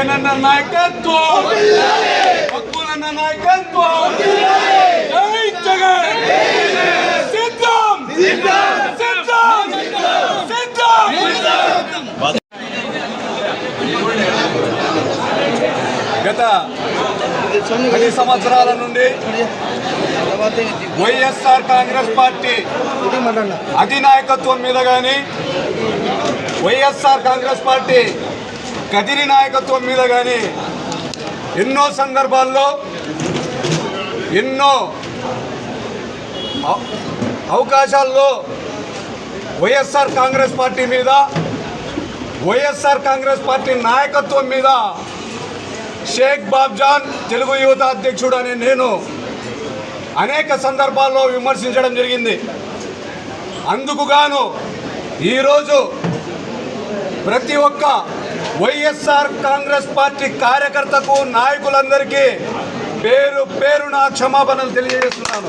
జగనన్న నాయకత్వం. హక్కులన్న నాయకత్వం. జై జగన్. సిద్ధం. సిద్ధం. సిద్ధం. గత పది సంవత్సరాల నుండి వైఎస్ఆర్ కాంగ్రెస్ పార్టీ అధినాయకత్వం మీద కానీ వైఎస్ఆర్ కాంగ్రెస్ పార్టీ కదిరి నాయకత్వం మీద కానీ ఎన్నో సందర్భాల్లో ఎన్నో అవకాశాల్లో వైఎస్ఆర్ కాంగ్రెస్ పార్టీ మీద వైఎస్ఆర్ కాంగ్రెస్ పార్టీ నాయకత్వం మీద షేక్ బాబ్జాన్ తెలుగు యువత అధ్యక్షుడు అనే నేను అనేక సందర్భాల్లో విమర్శించడం జరిగింది. అందుకు గాను ఈరోజు ప్రతి ఒక్క వైఎస్ఆర్ కాంగ్రెస్ పార్టీ కార్యకర్తకు నాయకులందరికీ పేరు పేరు నా క్షమాపణలు తెలియజేస్తున్నాను.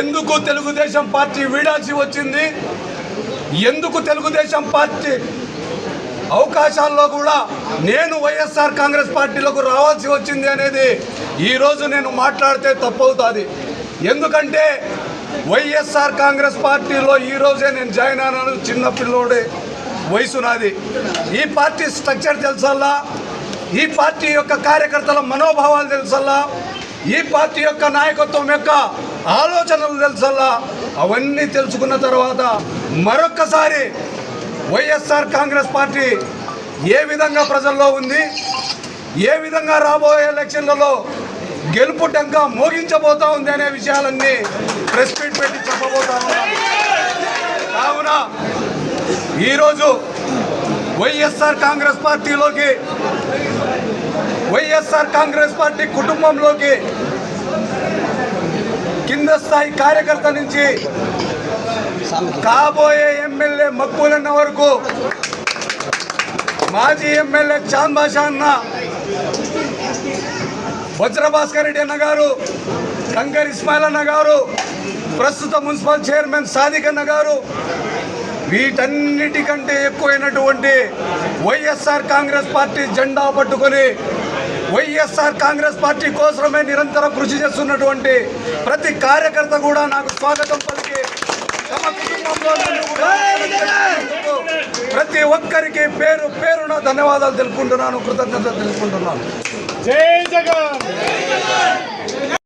ఎందుకు తెలుగుదేశం పార్టీ వీడాల్సి వచ్చింది? ఎందుకు తెలుగుదేశం పార్టీ అవకాశాల్లో కూడా నేను వైఎస్ఆర్ కాంగ్రెస్ పార్టీలకు రావాల్సి వచ్చింది అనేది ఈరోజు నేను మాట్లాడితే తప్పవుతుంది. ఎందుకంటే వైఎస్ఆర్ కాంగ్రెస్ పార్టీలో ఈరోజే నేను జాయిన్ అయినాను చిన్న పిల్లోడే వయసు నాది. ఈ పార్టీ స్ట్రక్చర్ తెలుసల్లా? ఈ పార్టీ యొక్క కార్యకర్తల మనోభావాలు తెలుసల్లా? ఈ పార్టీ యొక్క నాయకత్వం యొక్క ఆలోచనలు తెలుసల్లా? అవన్నీ తెలుసుకున్న తర్వాత మరొక్కసారి వైఎస్ఆర్ కాంగ్రెస్ పార్టీ ఏ విధంగా ప్రజల్లో ఉంది ఏ విధంగా రాబోయే ఎలక్షన్లలో గెలుపు టంకా మోగించబోతా ఉంది అనే విషయాలన్నీ ప్రెస్ పెట్టి చెప్పబోతాను. కావున ఈరోజు వైఎస్ఆర్ కాంగ్రెస్ పార్టీలోకి వైఎస్ఆర్ కాంగ్రెస్ పార్టీ కుటుంబంలోకి కింద స్థాయి కార్యకర్త నుంచి కాబోయే ఎమ్మెల్యే మక్కులన్న వరకు మాజీ ఎమ్మెల్యే చాంద్ బాషా అన్న వజ్రభాస్కర్ రెడ్డి అన్న గారు కంకర్ ఇస్మాయిల్ అన్న గారు ప్రస్తుత మున్సిపల్ చైర్మన్ సాధికన్న గారు వీటన్నిటికంటే ఎక్కువైనటువంటి వైఎస్ఆర్ కాంగ్రెస్ పార్టీ జెండా పట్టుకొని వైఎస్ఆర్ కాంగ్రెస్ పార్టీ కోసమే నిరంతరం కృషి చేస్తున్నటువంటి ప్రతి కార్యకర్త కూడా నాకు స్వాగతం పలికి తమ కుటుంబంలో ప్రతి ఒక్కరికి పేరు పేరున ధన్యవాదాలు తెలుపుకుంటున్నాను కృతజ్ఞతలు తెలుపుకుంటున్నాను. జై జగన్!